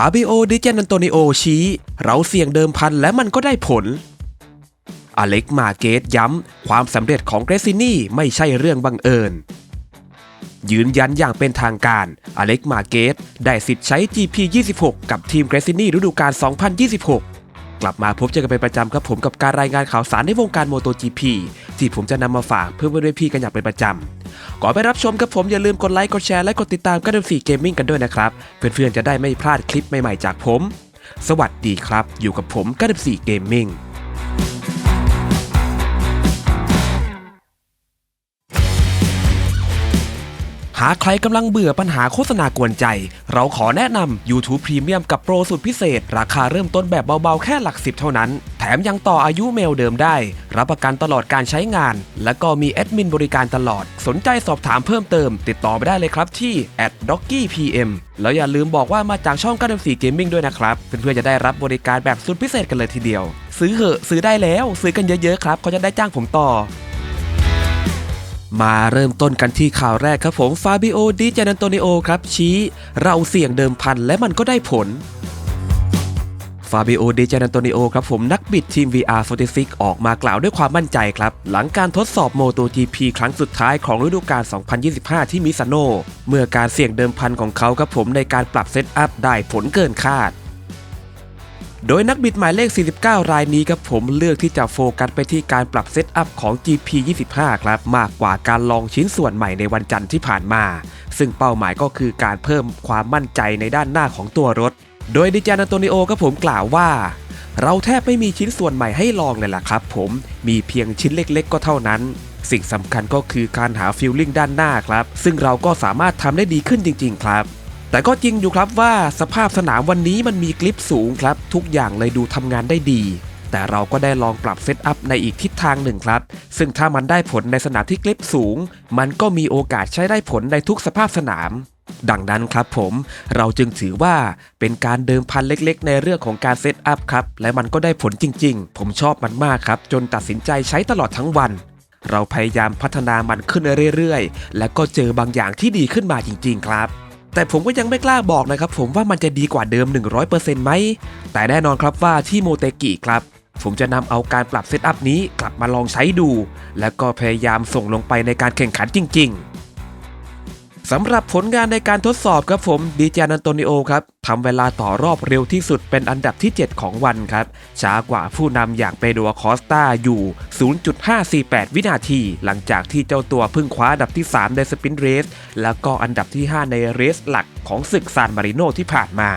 ฟาบิโอ ดิเจนันโตนิโอชี้ เราเสี่ยงเดิมพันและมันก็ได้ผล อเล็กมาเกตย้ำ ความสำเร็จของเกรซินี่ไม่ใช่เรื่องบังเอิญ ยืนยันอย่างเป็นทางการ อเล็กมาเกตได้สิทธิ์ใช้ GP 26 กับทีมเกรซินี่ฤดูกาล 2026กลับมาพบเจอกันเป็นประจำครับผมกับการรายงานข่าวสารในวงการโมโต GP ที่ผมจะนำมาฝากเพื่อไว้ด้วยพี่กันอย่างเป็นประจำ ก่อนไปรับชมกับผมอย่าลืมกดไลค์กดแชร์และกดติดตามกันด้วยสีเกมมิ่งกันด้วยนะครับ เพื่อนๆจะได้ไม่พลาดคลิปใหม่ๆจากผม สวัสดีครับ อยู่กับผมกันด้วยสีเกมมิ่ง หากใครกำลังเบื่อปัญหาโฆษณากวนใจ เราขอแนะนำ YouTube Premium กับโปรสุดพิเศษ ราคาเริ่มต้นแบบเบาๆ แค่หลักสิบเท่านั้น แถมยังต่ออายุเมลเดิมได้ รับประกันตลอดการใช้งาน และก็มีแอดมินบริการตลอด สนใจสอบถามเพิ่มเติม ติดต่อไปได้เลยครับที่ @doggypm แล้วอย่าลืมบอกว่ามาจากช่องการ์ดสีเกมมิ่งด้วยนะครับ เพื่อนๆจะได้รับบริการแบบสุดพิเศษกันเลยทีเดียว ซื้อเหอะซื้อได้แล้ว ซื้อกันเยอะๆครับเขาจะได้จ้างผมต่อ มาเริ่มต้นกันที่ข่าวแรกครับผมฟาบิโอดิเจนันโตนิโอครับ ชี้เราเสี่ยงเดิมพันและมันก็ได้ผลฟาบิโอเดจานันโตนิโอครับผมนักบิดทีม VR46 ออกมากล่าวด้วยความมั่นใจครับ หลังการทดสอบโมโต GP ครั้งสุดท้ายของฤดูกาล 2025 ที่มิซาโน เมื่อการเสี่ยงเดิมพันของเขาครับผมในการปรับเซตอัพได้ผลเกินคาด โดยนักบิดหมายเลข 49 รายนี้ครับผมเลือกที่จะโฟกัสไปที่การปรับเซตอัพของ GP 25 ครับมากกว่าการลองชิ้นส่วนใหม่ในวันจันทร์ที่ผ่านมา ซึ่งเป้าหมายก็คือการเพิ่มความมั่นใจในด้านหน้าของตัวรถ โดยดิจานาโตนิโอก็ผมกล่าวว่าเราแทบไม่มีชิ้นส่วนใหม่ให้ลองเลยล่ะครับผม มีเพียงชิ้นเล็กๆ ก็เท่านั้น สิ่งสำคัญก็คือการหาฟิลลิ่งด้านหน้าครับ ซึ่งเราก็สามารถทำได้ดีขึ้นจริง ๆ ครับ แต่ก็จริงอยู่ครับว่าสภาพสนามวันนี้มันมีกลิปสูงครับ ทุกอย่างเลยดูทำงานได้ดี แต่เราก็ได้ลองปรับเซตอัพในอีกทิศทางหนึ่งครับ ซึ่งถ้ามันได้ผลในสนามที่กลิปสูง มันก็มีโอกาสใช้ได้ผลในทุกสภาพสนาม ดังนั้นครับผม เราจึงถือว่าเป็นการเดิมพันเล็กๆ ในเรื่องของการเซตอัพครับ และมันก็ได้ผลจริง ๆ ผมชอบมันมากครับ จนตัดสินใจใช้ตลอดทั้งวัน เราพยายามพัฒนามันขึ้นเรื่อยๆ และก็เจอบางอย่างที่ดีขึ้นมาจริง ๆ ครับ แต่ผมก็ยังไม่กล้าบอกนะครับผมว่ามันจะดีกว่าเดิม 100%ไหม แต่แน่นอนครับว่าที่โมเตกิครับ ผมจะนำเอาการปรับเซตอัพนี้กลับมาลองใช้ดู แล้วก็พยายามส่งลงไปในการแข่งขันจริง ๆ สำหรับผลงานในการทดสอบครับผมดีเจนันโตนิโอครับทำเวลาต่อรอบเร็วที่สุดเป็นอันดับที่ 7 ของวันครับช้ากว่าผู้นำอย่างเปโดคอสตาอยู่ 0.548 วินาที หลังจากที่เจ้าตัวเพิ่งคว้าอันดับที่ 3 ในสปินเรส แล้วก็อันดับที่ 5 ในเรสหลักของศึกซานมาริโนที่ผ่านมา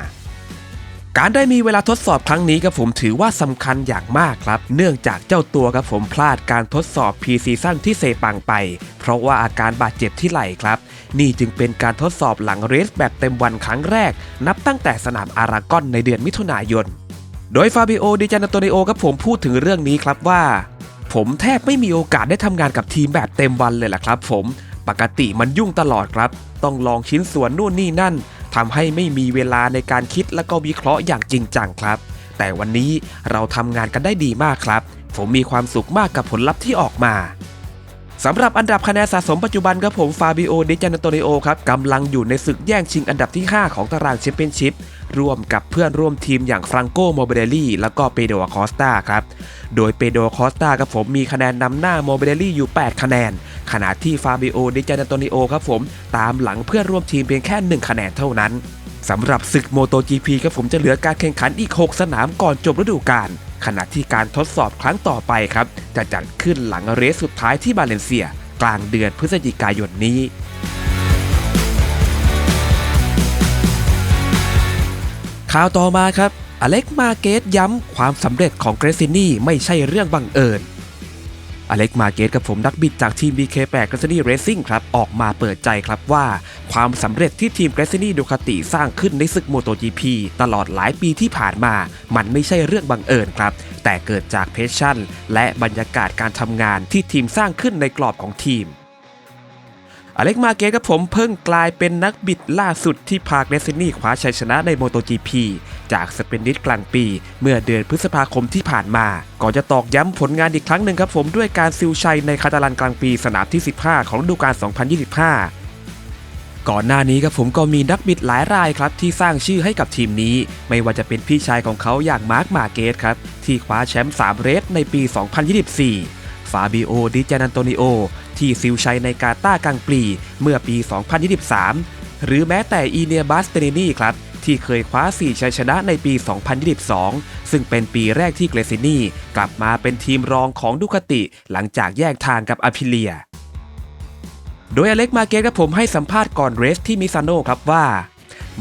การได้มีเวลาทดสอบครั้งนี้ครับผมถือว่าสำคัญอย่างมากครับ เนื่องจากเจ้าตัวครับผมพลาดการทดสอบพีซีซั่นที่เซปังไป เพราะว่าอาการบาดเจ็บที่ไหล่ครับ นี่จึงเป็นการทดสอบหลังเรสแบบเต็มวันครั้งแรก นับตั้งแต่สนามอารากอนในเดือนมิถุนายน โดยฟาบิโอดิจานาโตนิโอครับผมพูดถึงเรื่องนี้ครับว่า ผมแทบไม่มีโอกาสได้ทำงานกับทีมแบบเต็มวันเลยล่ะครับผมปกติมันยุ่งตลอดครับ ต้องลองชิ้นส่วนนู่นนี่นั่นทำให้ไม่มีเวลาในการคิดและก็วิเคราะห์อย่างจริงจังครับ แต่วันนี้เราทำงานกันได้ดีมากครับ ผมมีความสุขมากกับผลลัพธ์ที่ออกมา สำหรับอันดับคะแนนสะสมปัจจุบันครับผมฟาบิโอเดจานาโตนิโอครับกำลังอยู่ในศึกแย่งชิงอันดับที่ 5 ของตารางแชมเปี้ยนชิพร่วมกับเพื่อนร่วมทีมอย่างฟรังโกโมเบเดลี่แล้วก็เปโดคอสตาครับ โดยเปโดคอสตาครับผมมีคะแนนนำหน้าโมเบเดลี่อยู่ 8 คะแนน ขณะที่ฟาบิโอเดจานาโตนิโอครับผมตามหลังเพื่อนร่วมทีมเพียงแค่ 1 คะแนนเท่านั้น สำหรับศึกโมโต GP ครับผมจะเหลือการแข่งขันอีก 6 สนามก่อนจบฤดูกาลขณะที่การทดสอบครั้งต่อไปครับ จะจัดขึ้นหลังเรสสุดท้ายที่บาเลนเซีย กลางเดือนพฤศจิกายนนี้ ข่าวต่อมาครับ อเล็กมาเกตย้ำความสำเร็จของเกรซินี่ไม่ใช่เรื่องบังเอิญ อเล็กมาเกตกับผมนักบิดจากทีม BK8 g r a c i n i Racing ครับ ออกมาเปิดใจครับว่า ความสำเร็จที่ทีม g r a c i n i ดูคาติสร้างขึ้นในศึก MotoGP ตลอดหลายปีที่ผ่านมา มันไม่ใช่เรื่องบังเอิญครับ แต่เกิดจากเพชชั่น และบรรยากาศการทำงานที่ทีมสร้างขึ้นในกรอบของทีม อเล็กมาเกตกับผมเพิ่งกลายเป็นนักบิดล่าสุดที่พาเกรซินี่คว้าชัยชนะใน MotoGP จากสเปนดิสกลางปี เมื่อเดือนพฤษภาคมที่ผ่านมา ก่อนจะตอกย้ำผลงานอีกครั้งหนึ่งครับผมด้วยการซิลชัยในคาตาลันกลางปีสนามที่ 15 ของฤดูกาล 2025ก่อนหน้านี้ครับผมก็มีนักบิดหลายรายครับที่สร้างชื่อให้กับทีมนี้ ไม่ว่าจะเป็นพี่ชายของเขาอย่างมาร์คมาเกตครับที่คว้าแชมป์3เรสในปี 2024 ฟาบิโอ ดิจานันโตนิโอ ที่ซิลชัยในกาตาร์กังปรีเมื่อปี 2023 หรือแม้แต่อีเนียบัสเตเนนีครับที่เคยคว้า 4 ชัยชนะในปี 2022 ซึ่งเป็นปีแรกที่เกรซินีกลับมาเป็นทีมรองของดูคาติหลังจากแยกทางกับอพิเลีย โดยอเล็กมาเกตกับผมให้สัมภาษณ์ก่อนเรสที่มิซานโนครับว่า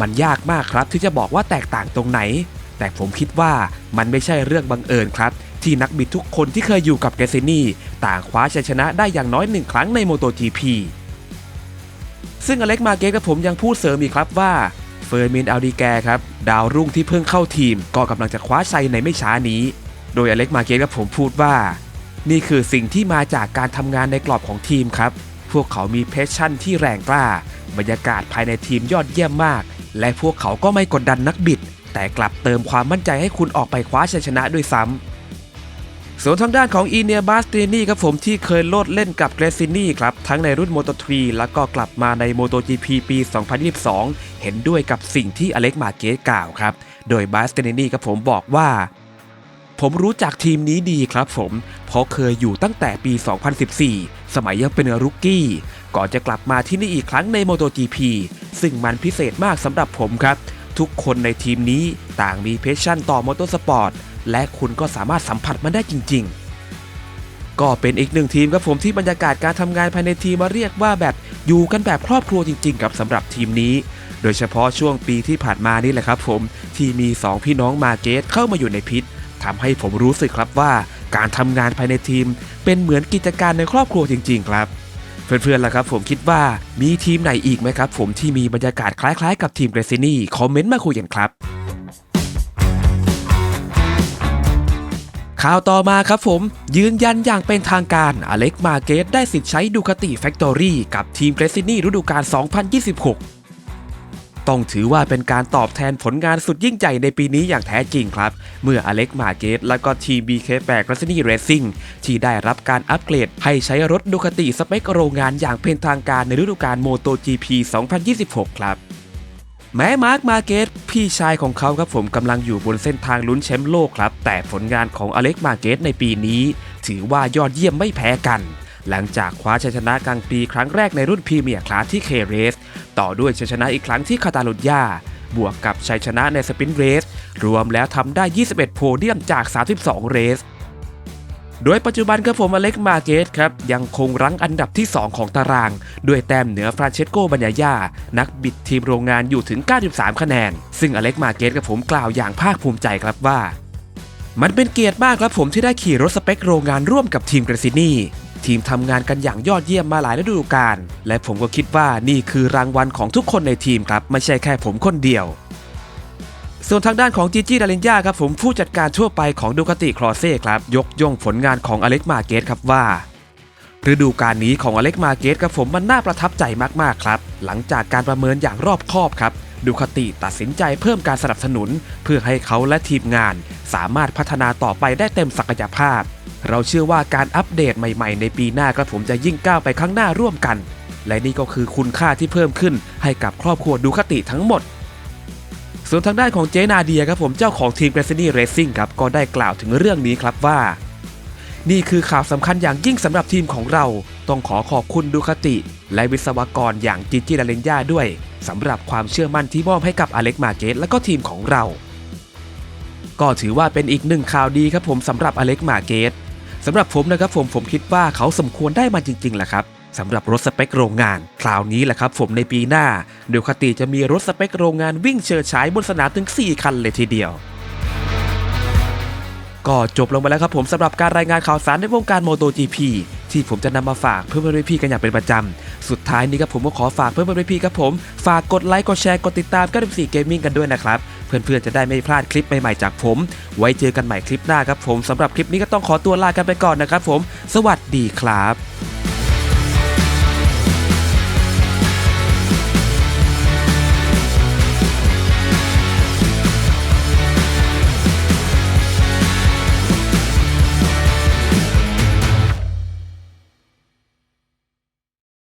มันยากมากครับที่จะบอกว่าแตกต่างตรงไหน แต่ผมคิดว่ามันไม่ใช่เรื่องบังเอิญครับ ที่นักบิดทุกคนที่เคยอยู่กับเกซินีต่างคว้าชัยชนะได้อย่างน้อยหนึ่งครั้งในโมโต GP ซึ่งอเล็กมาเกตกับผมยังพูดเสริมอีกครับว่าเฟอร์มินอัลดีแกครับ ดาวรุ่งที่เพิ่งเข้าทีม ก็กำลังจะคว้าชัยในไม่ช้านี้ โดยอเล็กมาเกตกับผมพูดว่า นี่คือสิ่งที่มาจากการทำงานในกรอบของทีมครับ พวกเขามีเพชชั่นที่แรงกล้า บรรยากาศภายในทีมยอดเยี่ยมมาก และพวกเขาก็ไม่กดดันนักบิด แต่กลับเติมความมั่นใจให้คุณออกไปคว้าชัยชนะด้วยซ้ำ ส่วนทางด้านของอีเนียบาสตินีครับผมที่เคยโลดเล่นกับเกรซินีครับ ทั้งในรุ่น Moto 3แล้วก็กลับมาใน MotoGP ปี 2022 เห็นด้วยกับสิ่งที่อเล็กมาเกสกล่าวครับ โดยบาสตินีครับผมบอกว่า ผมรู้จักทีมนี้ดีครับผม เพราะเคยอยู่ตั้งแต่ปี 2014 สมัยยังเป็นรุกกี้ ก่อนจะกลับมาที่นี่อีกครั้งใน MotoGP ซึ่งมันพิเศษมากสำหรับผมครับ ทุกคนในทีมนี้ต่างมีเพชชั่นต่อมอเตอร์สปอร์ต และคุณก็สามารถสัมผัสมันได้จริง ๆ ก็เป็นอีกหนึ่งทีมครับผมที่บรรยากาศการทำงานภายในทีมมาเรียกว่าแบบอยู่กันแบบครอบครัวจริง ๆ กับสำหรับทีมนี้ โดยเฉพาะช่วงปีที่ผ่านมานี่แหละครับผมที่มี 2 พี่น้องมาเกตเข้ามาอยู่ในพิษทำให้ผมรู้สึกครับว่าการทำงานภายในทีม เป็นเหมือนกิจการในครอบครัวจริง ๆ ครับเพื่อนๆล่ะครับผมคิดว่ามีทีมไหนอีกไหมครับ ผมที่มีบรรยากาศคล้ายๆ กับทีมเกรซินี่คอมเมนต์มาคุยกันครับ ข่าวต่อมาครับผม ยืนยันอย่างเป็นทางการอเล็กมาเกตได้สิทธิ์ใช้ดูคาติแฟคทอรี่กับทีมเกรซินี่ฤดูกาล 2026 ต้องถือว่าเป็นการตอบแทนผลงานสุดยิ่งใหญ่ในปีนี้อย่างแท้จริงครับ เมื่ออเล็กมาเกตและก็ทีม BK8 เกรซินี่เรซิ่งที่ได้รับการอัปเกรดให้ใช้รถดูคาติสเปคโรงงานอย่างเป็นทางการในฤดูกาลโมโต GP 2026 ครับ แม้มาร์คมาเกตพี่ชายของเขาครับผมกำลังอยู่บนเส้นทางลุ้นแชมป์โลกครับ แต่ผลงานของอเล็กมาเกตในปีนี้ ถือว่ายอดเยี่ยมไม่แพ้กัน หลังจากคว้าชัยชนะกลางปีครั้งแรกในรุ่นพรีเมียร์คลาสที่เคเรส ต่อด้วยชัยชนะอีกครั้งที่คาตาลุญญาบวกกับชัยชนะในสปินเรส รวมแล้วทำได้ 21 โพเดียมจาก 32 เรส โดยปัจจุบันครับผมอเล็กมาเกตครับยังคงรั้งอันดับที่ 2 ของตาราง ด้วยแต้มเหนือฟรานเชสโกบัญญายานักบิดทีมโรงงานอยู่ถึง 93 คะแนน ซึ่งอเล็กมาเกตกับผมกล่าวอย่างภาคภูมิใจครับว่า มันเป็นเกียรติมากครับผมที่ได้ขี่รถสเปคโรงงานร่วมกับทีมเกรซินี่ทีมทำงานกันอย่างยอดเยี่ยมมาหลายฤดูกาลและผมก็คิดว่านี่คือรางวัลของทุกคนในทีมครับไม่ใช่แค่ผมคนเดียว ส่วนทางด้านของจีจี้ดารินยาครับผมผู้จัดการทั่วไปของดูคาติครอเซ่ครับยกย่องผลงานของอเล็กมาเกตครับว่าฤดูกาลนี้ของอเล็กมาเกตกับผมมันน่าประทับใจมากๆครับ หลังจากการประเมินอย่างรอบคอบครับดูคาติตัดสินใจเพิ่มการสนับสนุน เพื่อให้เขาและทีมงาน สามารถพัฒนาต่อไปได้เต็มศักยภาพ เราเชื่อว่าการอัปเดตใหม่ๆ ในปีหน้าครับผมจะยิ่งก้าวไปข้างหน้าร่วมกัน และนี่ก็คือคุณค่าที่เพิ่มขึ้นให้กับครอบครัวดูคาติทั้งหมด ส่วนทางด้านของเจนาเดียครับผมเจ้าของทีมเกรซินี่เรซิ่งครับก็ได้กล่าวถึงเรื่องนี้ครับว่า นี่คือข่าวสำคัญอย่างยิ่งสำหรับทีมของเรา ต้องขอขอบคุณดูคาติ และวิศวกรอย่างจิจิดาเลนยาด้วยสำหรับความเชื่อมั่นที่มอบให้กับอเล็กมาเกตและก็ทีมของเรา ก็ถือว่าเป็นอีกหนึ่งข่าวดีครับผมสำหรับอเล็กมาเกตสำหรับผมนะครับผมผมคิดว่าเขาสมควรได้มาจริงๆแหละครับ สำหรับรถสเปคโรงงาน คราวนี้แหละครับผมในปีหน้าเดวคาติจะมีรถสเปคโรงงานวิ่งเชิดฉายบนสนามถึง 4 คันเลยทีเดียว ก็จบลงไปแล้วครับผมสำหรับการรายงานข่าวสารในวงการ MotoGP ที่ผมจะนำมาฝากเพื่อนๆพี่กันอย่างเป็นประจำ สุดท้ายนี้ครับผมก็ขอฝากเพื่อนๆพี่ครับผม ฝากกดไลค์กดแชร์กดติดตาม94 Gaming กันด้วยนะครับ เพื่อนๆจะได้ไม่พลาดคลิปใหม่ๆจากผม ไว้เจอกันใหม่คลิปหน้าครับผมสำหรับคลิปนี้ก็ต้องขอตัวลากันไปก่อนนะครับผม สวัสดีครับ